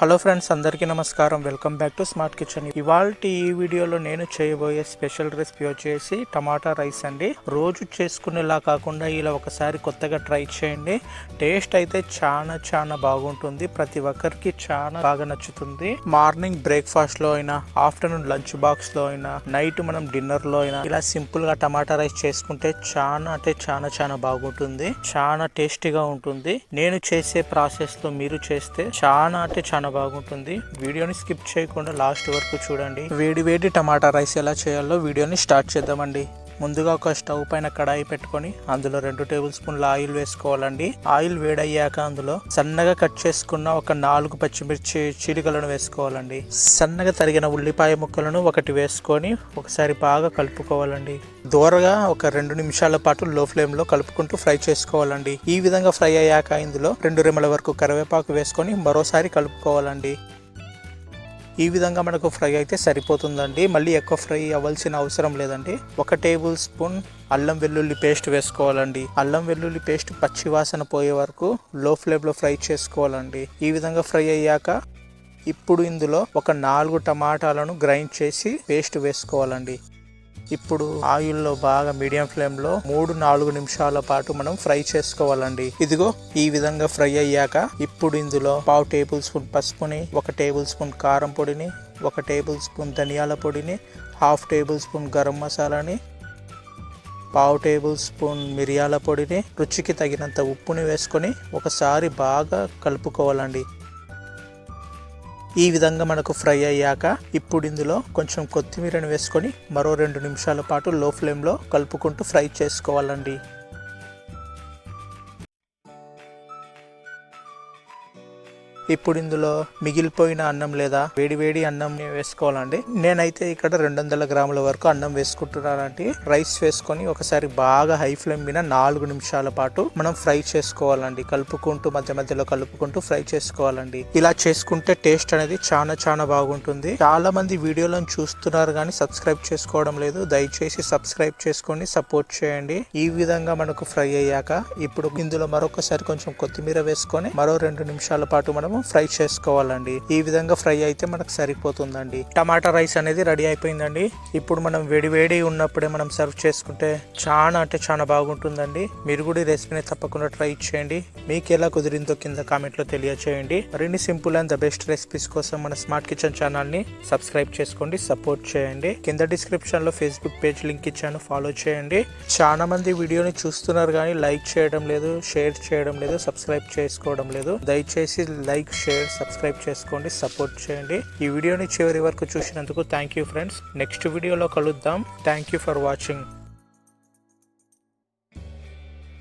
Hello friends అందరికీ నమస్కారం. Welcome back to smart kitchen ఇవాళ ఈ వీడియోలో నేను చేయబోయే స్పెషల్ రెసిపీ వచ్చేసి టమాటా రైస్ అండి. రోజు చేసుకునేలా కాకుండా ఇలా ఒకసారి కొత్తగా ట్రై చేయండి. టేస్ట్ అయితే చాలా చాలా బాగుంటుంది. ప్రతి ఒక్కరికి చాలా బాగా నచ్చుతుంది. మార్నింగ్ బ్రేక్ఫాస్ట్లో అయినా ఆఫ్టర్నూన్ లంచ్ బాక్స్లో అయినా నైట్ మనం డిన్నర్లో అయినా ఇలా సింపుల్గా టమాటా రైస్ చేసుకుంటే చాలా అంటే చాలా చాలా బాగుంటుంది. చాలా టేస్టీగా ఉంటుంది. నేను చేసే ప్రాసెస్లో మీరు చేస్తే చాలా అంటే చాలా బాగుంటుంది. వీడియోని స్కిప్ చేయకుండా లాస్ట్ వరకు చూడండి. వేడి వేడి టమాటా రైస్ ఎలా చేయాలో వీడియోని స్టార్ట్ చేద్దామండి. ముందుగా ఒక స్టవ్ పైన కడాయి పెట్టుకొని అందులో రెండు టేబుల్ స్పూన్ల ఆయిల్ వేసుకోవాలండి. ఆయిల్ వేడయ్యాక అందులో సన్నగా కట్ చేసుకున్న ఒక నాలుగు పచ్చిమిర్చి చీలికలను వేసుకోవాలండి. సన్నగా తరిగిన ఉల్లిపాయ ముక్కలను ఒకటి వేసుకొని ఒకసారి బాగా కలుపుకోవాలండి. దూరగా ఒక రెండు నిమిషాల పాటు లో ఫ్లేమ్లో కలుపుకుంటూ ఫ్రై చేసుకోవాలండి. ఈ విధంగా ఫ్రై అయ్యాక ఇందులో రెండు రెమ్మల వరకు కరివేపాకు వేసుకొని మరోసారి కలుపుకోవాలండి. ఈ విధంగా మనకు ఫ్రై అయితే సరిపోతుందండి. మళ్ళీ ఎక్కువ ఫ్రై అవ్వాల్సిన అవసరం లేదండి. ఒక టేబుల్ స్పూన్ అల్లం వెల్లుల్లి పేస్ట్ వేసుకోవాలండి. అల్లం వెల్లుల్లి పేస్ట్ పచ్చి వాసన పోయే వరకు లో ఫ్లేమ్లో ఫ్రై చేసుకోవాలండి. ఈ విధంగా ఫ్రై అయ్యాక ఇప్పుడు ఇందులో ఒక నాలుగు టమాటాలను గ్రైండ్ చేసి పేస్ట్ వేసుకోవాలండి. ఇప్పుడు ఆయిల్లో బాగా మీడియం ఫ్లేమ్లో మూడు నాలుగు నిమిషాల పాటు మనం ఫ్రై చేసుకోవాలండి. ఇదిగో ఈ విధంగా ఫ్రై అయ్యాక ఇప్పుడు ఇందులో పావు టేబుల్ స్పూన్ పసుపుని ఒక టేబుల్ స్పూన్ కారం పొడిని ఒక టేబుల్ స్పూన్ ధనియాల పొడిని హాఫ్ టేబుల్ స్పూన్ గరం మసాలాని పావు టేబుల్ స్పూన్ మిరియాల పొడిని రుచికి తగినంత ఉప్పుని వేసుకొని ఒకసారి బాగా కలుపుకోవాలండి. ఈ విధంగా మనకు ఫ్రై అయ్యాక ఇప్పుడు ఇందులో కొంచెం కొత్తిమీరని వేసుకొని మరో రెండు నిమిషాల పాటు లో ఫ్లేమ్లో కలుపుకుంటూ ఫ్రై చేసుకోవాలండి. ఇప్పుడు ఇందులో మిగిలిపోయిన అన్నం లేదా వేడి వేడి అన్నం వేసుకోవాలండి. నేనైతే ఇక్కడ రెండు వందల గ్రాముల వరకు అన్నం వేసుకుంటున్నానండి. రైస్ వేసుకొని ఒకసారి బాగా హై ఫ్లేమ్ మీద నాలుగు నిమిషాల పాటు మనం ఫ్రై చేసుకోవాలండి. కలుపుకుంటూ మధ్య మధ్యలో కలుపుకుంటూ ఫ్రై చేసుకోవాలండి. ఇలా చేసుకుంటే టేస్ట్ అనేది చాలా చాలా బాగుంటుంది. చాలా మంది వీడియోలను చూస్తున్నారు కానీ సబ్స్క్రైబ్ చేసుకోవడం లేదు. దయచేసి సబ్స్క్రైబ్ చేసుకొని సపోర్ట్ చేయండి. ఈ విధంగా మనకు ఫ్రై అయ్యాక ఇప్పుడు ఇందులో మరొకసారి కొంచెం కొత్తిమీర వేసుకొని మరో రెండు నిమిషాల పాటు మనము ఫ్రై చేసుకోవాలండి. ఈ విధంగా ఫ్రై అయితే మనకు సరిపోతుందండి. టమాటా రైస్ అనేది రెడీ అయిపోయిందండి. ఇప్పుడు మనం వేడి వేడి ఉన్నప్పుడే మనం సర్వ్ చేసుకుంటే చాలా అంటే చాలా బాగుంటుందండి. మీరు కూడా ఈ రెసిపీని తప్పకుండా ట్రై చేయండి. మీకు ఎలా కుదిరిందో కింద కామెంట్లో తెలియచేయండి. మరిన్ని simple and the best recipes కోసం మన స్మార్ట్ కిచెన్ ఛానల్ని సబ్స్క్రైబ్ చేసుకోండి సపోర్ట్ చేయండి. కింద డిస్క్రిప్షన్లో ఫేస్బుక్ పేజ్ లింక్ ఇచ్చాను ఫాలో చేయండి. చాలా మంది వీడియోని చూస్తున్నారు కానీ లైక్ చేయడం లేదు షేర్ చేయడం లేదు సబ్స్క్రైబ్ చేసుకోవడం లేదు. దయచేసి లైక్ లైక్ షేర్ సబ్స్క్రైబ్ చేసుకోండి సపోర్ట్ చేయండి. ఈ వీడియోని చివరి వరకు చూసినందుకు థ్యాంక్ యూ ఫ్రెండ్స్. నెక్స్ట్ వీడియోలో కలుద్దాం. Thank you for watching.